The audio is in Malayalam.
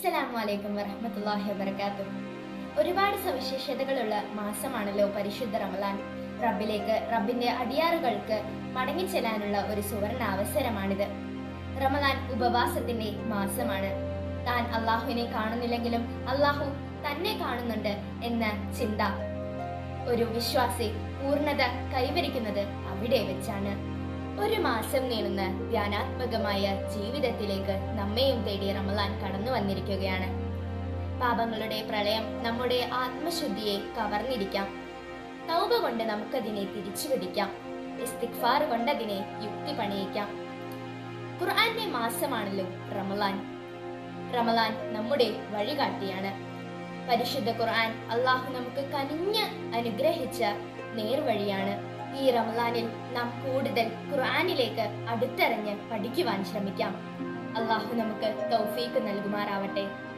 അസ്സലാമു അലൈക്കും വറഹ്മത്തുള്ളാഹി വബറകാതുഹു. ഒരുപാട് സവിശേഷതകളുള്ള മാസമാണല്ലോ പരിശുദ്ധ റമലാൻ റബ്ബിലേക്ക് റബ്ബിന്റെ അടിയാറുകൾക്ക് മടങ്ങിച്ചെല്ലാനുള്ള ഒരു സുവർണ അവസരമാണിത്. റമലാൻ ഉപവാസത്തിന്റെ മാസമാണ്. താൻ അള്ളാഹുവിനെ കാണുന്നില്ലെങ്കിലും അള്ളാഹു തന്നെ കാണുന്നുണ്ട് എന്ന ചിന്ത. ഒരു വിശ്വാസി പൂർണത കൈവരിക്കുന്നത് അവിടെ വെച്ചാണ്. ഒരു മാസം നീളുന്ന ധ്യാനാത്മകമായ ജീവിതത്തിലേക്ക് നമ്മയും തേടി റമലാൻ കടന്നു വന്നിരിക്കുകയാണ്. പാപങ്ങളുടെ പ്രളയം നമ്മുടെ ആത്മശുദ്ധിയെ കവർന്നിരിക്കാം. തൗബ കൊണ്ട് നമുക്കതിനെ തിരിച്ചു പിടിക്കാം ഇസ്തിഗ്ഫാർ കൊണ്ടതിനെ യുക്തി പണിയിക്കാം. ഖുർആന്റെ മാസമാണല്ലോ റമലാൻ റമലാൻ നമ്മുടെ വഴികാട്ടിയാണ്. പരിശുദ്ധ ഖുർആൻ അള്ളാഹു നമുക്ക് കനിഞ്ഞ് അനുഗ്രഹിച്ച നേർവഴിയാണ്. ഈ റമലാനിൽ നാം കൂടുതൽ ഖുർആാനിലേക്ക് അടുത്തറിഞ്ഞ് പഠിക്കുവാൻ ശ്രമിക്കാം. അള്ളാഹു നമുക്ക് തൗഫീക്ക് നൽകുമാറാവട്ടെ.